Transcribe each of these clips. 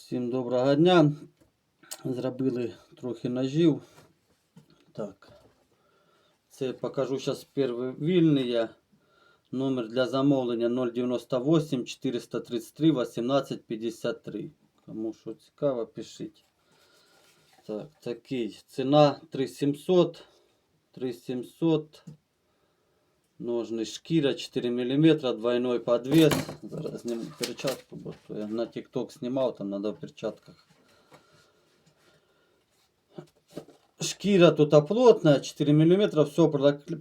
Всім доброго дня. Зробили трохи ножів. Так. Це покажу зараз перший вільний. я. Номер для замовлення 098 433 1853. Кому що цікаво, пишіть. Так, такий. Ціна 3700. 3700. Ножный шкіра 4 мм, двойной подвес. Зараз зніму перчатку, бо то я на TikTok знімав, там надо в перчатках. Шкіра тут плотная, 4 мм, все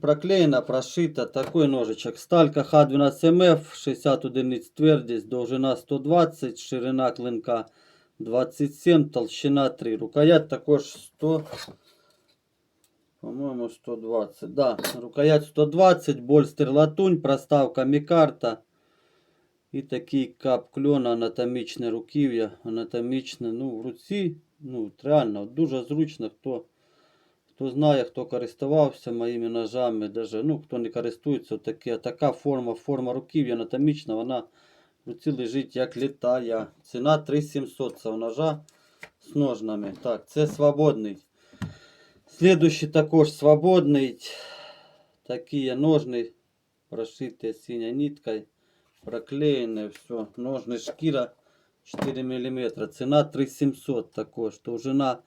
проклеено, прошито. Такой ножичек. Сталька Х12МФ, 60 единиц твердість, довжина 120, ширина клинка 27, толщина 3. Рукоять також 100, по-моему, 120. Да, рукоять 120, больстер латунь, проставка мікарта. І такий кап кльона, анатомічне руків'я, анатомічне, ну, в руці, ну, реально, дуже зручно, хто, хто знає, хто користувався моїми ножами, даже, ну, хто не користується, таке, така форма, форма руків'я анатомічна, вона в руці лежить як літає. Ціна 3700 цього ножа з ножнами. Так, це свободний. Следующий також свободний. Такие ножны, прошитые синей ниткой, проклеенные, все. Ножны шкира 4 мм. Цена 3700 також. Довжина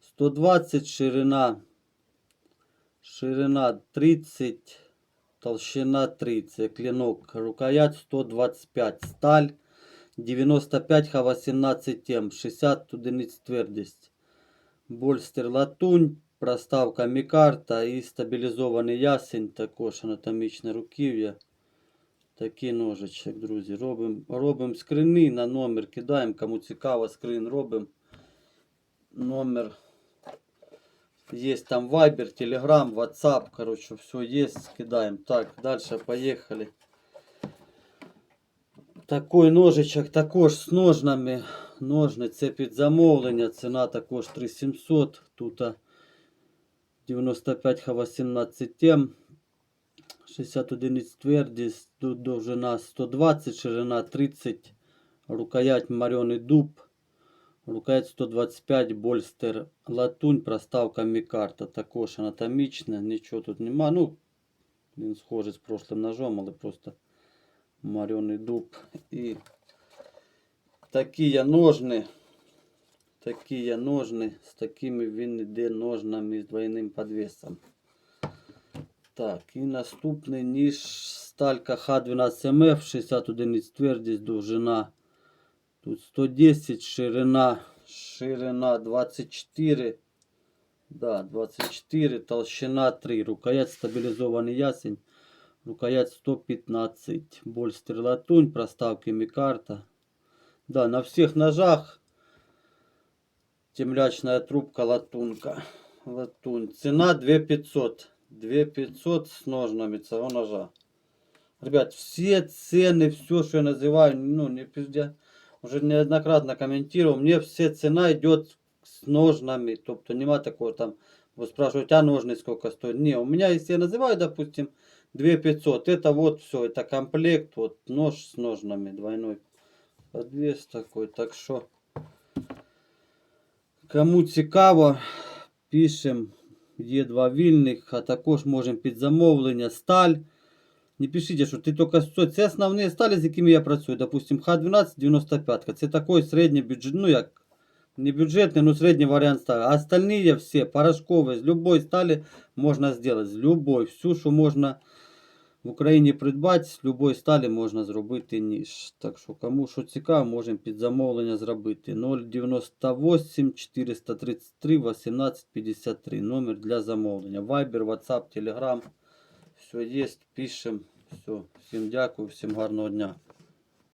120, ширина, ширина 30, толщина 30. Клинок, рукоять 125. Сталь 95 Х18 М, 60 одиниць твердість. Больстер латунь, проставка мікарта і стабілізований ясень, також анатомічне руків'я. Такий ножичок, друзі. Робимо робим скрини на номер, кидаємо. Кому цікаво, скрин робимо. Номер. Є там Viber, Telegram, WhatsApp. Короче, все є. Кидаємо. Так, далі поїхали. Такий ножичок також з ножнами. Ножни це під замовлення. Ціна також 3700. Тут 95 Х18 М. 60 одиниць твердість, тут довжина 120, ширина 30, рукоять марьоний дуб, рукоять 125, больстер латунь, проставка мікарта, також анатомічна, нічого тут нема. Ну, він схожий з прошлим ножом, але просто марьоний дуб. І такі я ножни, такі я ножни, з такими він іде ножнами з двойним підвесом. Так, і наступний ніж сталька Х12МФ, 60 одиниць твердість, довжина. Тут 110, ширина, ширина 24. Да, 24, толщина 3. Рукоять стабілізований ясень. Рукоять 115. Больстер латунь, проставки мікарта. Да, на всіх ножах темлячная трубка латунка. Латунь. Ціна 2500. 2500 с ножнами цього ножа. Ребят, все цены, все, что я называю, ну, не пизде, уже неоднократно комментировал, мне все цена идет с ножнами, тобто нема такого там, вы спрашиваете, а ножны сколько стоят? Не, у меня, если я называю, допустим, 2500, это вот все, это комплект, вот нож с ножнами, двойной подвес такой, так що, кому цікаво, пишем, Є два вільних, а також можемо під замовлення сталь. Не пишіть, що ти тільки що це основні сталі, з якими я працюю. Допустим, Х1295. Це такий середній бюджет, ну як не бюджетний, но середній варіант сталі. А остальні всі порошкові, з любої сталі можна зробити. З любої. Всю, що можна в Україні придбати, з любої сталі можна зробити ніж. Так що, кому що цікаво, можемо під замовлення зробити. 098 433 1853. Номер для замовлення. Viber, WhatsApp, Telegram. Все є, пишемо. Все. Всім дякую, всім гарного дня.